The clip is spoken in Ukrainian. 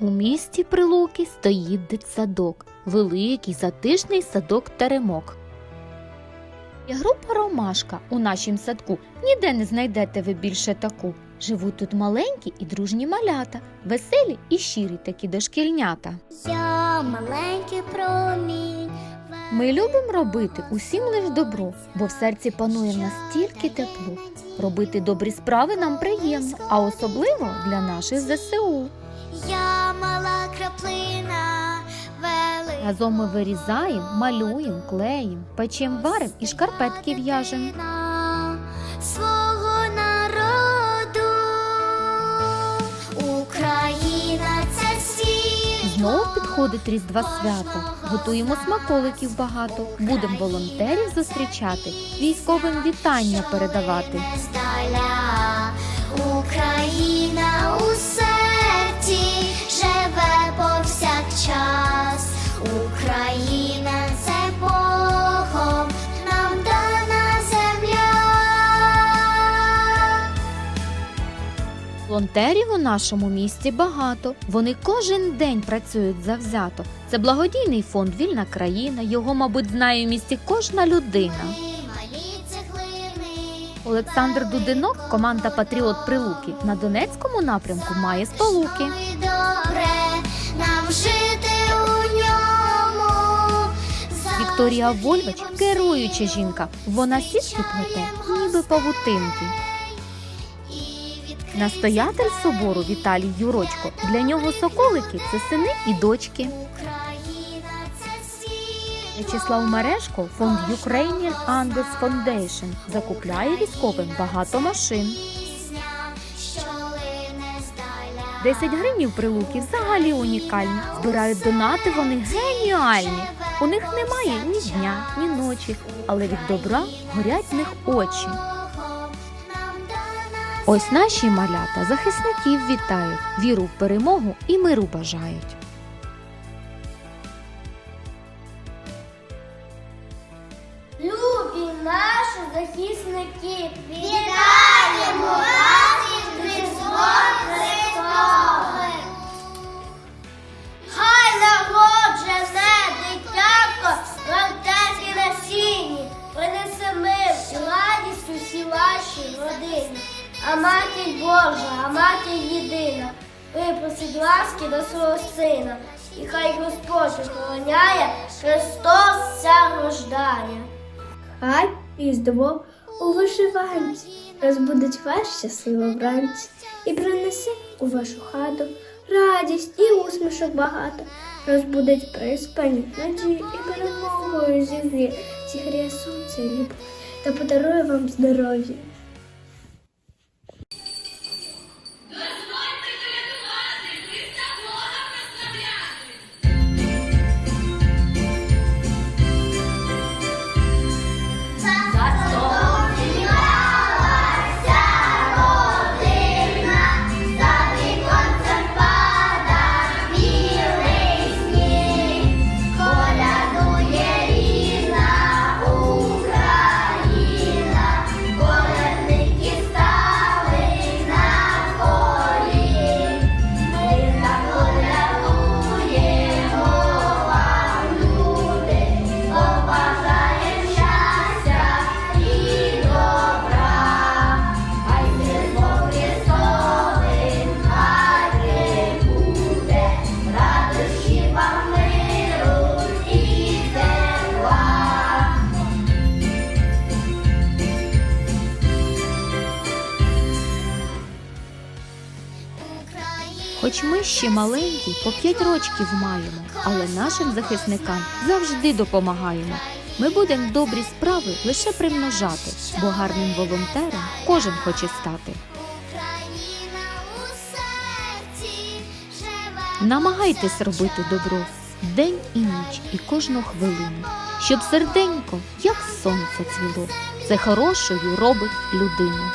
У місті Прилуки стоїть дитсадок, великий затишний садок Теремок. Є група ромашка у нашім садку. Ніде не знайдете ви більше таку. Живуть тут маленькі і дружні малята, веселі і щирі такі дошкільнята. Я маленький промінь. Ми любимо робити усім лиш добро, бо в серці панує настільки тепло. Робити добрі справи нам приємно, а особливо для наших ЗСУ. Я мала краплина, велика. Разом ми вирізаємо, малюємо, клеїмо, печем, варим і шкарпетки в'яжемо. свого народу. Україна це світ. Знову підходить Різдва свято. Готуємо смаколиків багато. Будемо волонтерів зустрічати, військовим вітання передавати. Україна Волонтерів у нашому місті багато. Вони кожен день працюють завзято. Це благодійний фонд Вільна країна. Його, мабуть, знає в місті кожна людина. Олександр Дудинок, команда Патріот Прилуки на Донецькому напрямку має сполуки. Нам жити у ньому. Вікторія Вольвач керуюча жінка. Вона сітки плете, ніби павутинки. Настоятель собору Віталій Юрочко. Для нього соколики це сини і дочки. В'ячеслав Мережко, фонд Ukrainian Andes Foundation закупляє військовим багато машин. Пісня, що 10 гривнів прилуки взагалі унікальні. Збирають донати вони геніальні. У них немає ні дня, ні ночі, але від добра горять в них очі. Ось наші малята захисників вітають, віру в перемогу і миру бажають. Любі наші захисники, вітаємо матір Божа, а матір єдина, випросить ласки до свого сина, і хай Господь охороняє, Христос ся рождає. Хай різдво у вишиванці розбудить вас щасливо вранці і принесе у вашу хату радість і усмішок багато, розбудить приспані надію і перемогою зігріє, зігріє сонце і любов та подарує вам здоров'я. Хоч ми ще маленькі, по 5 рочків маємо, але нашим захисникам завжди допомагаємо. Ми будемо добрі справи лише примножати, бо гарним волонтером кожен хоче стати. Намагайтесь робити добро день і ніч, і кожну хвилину, щоб серденько, як сонце цвіло. Це хорошою робить людину.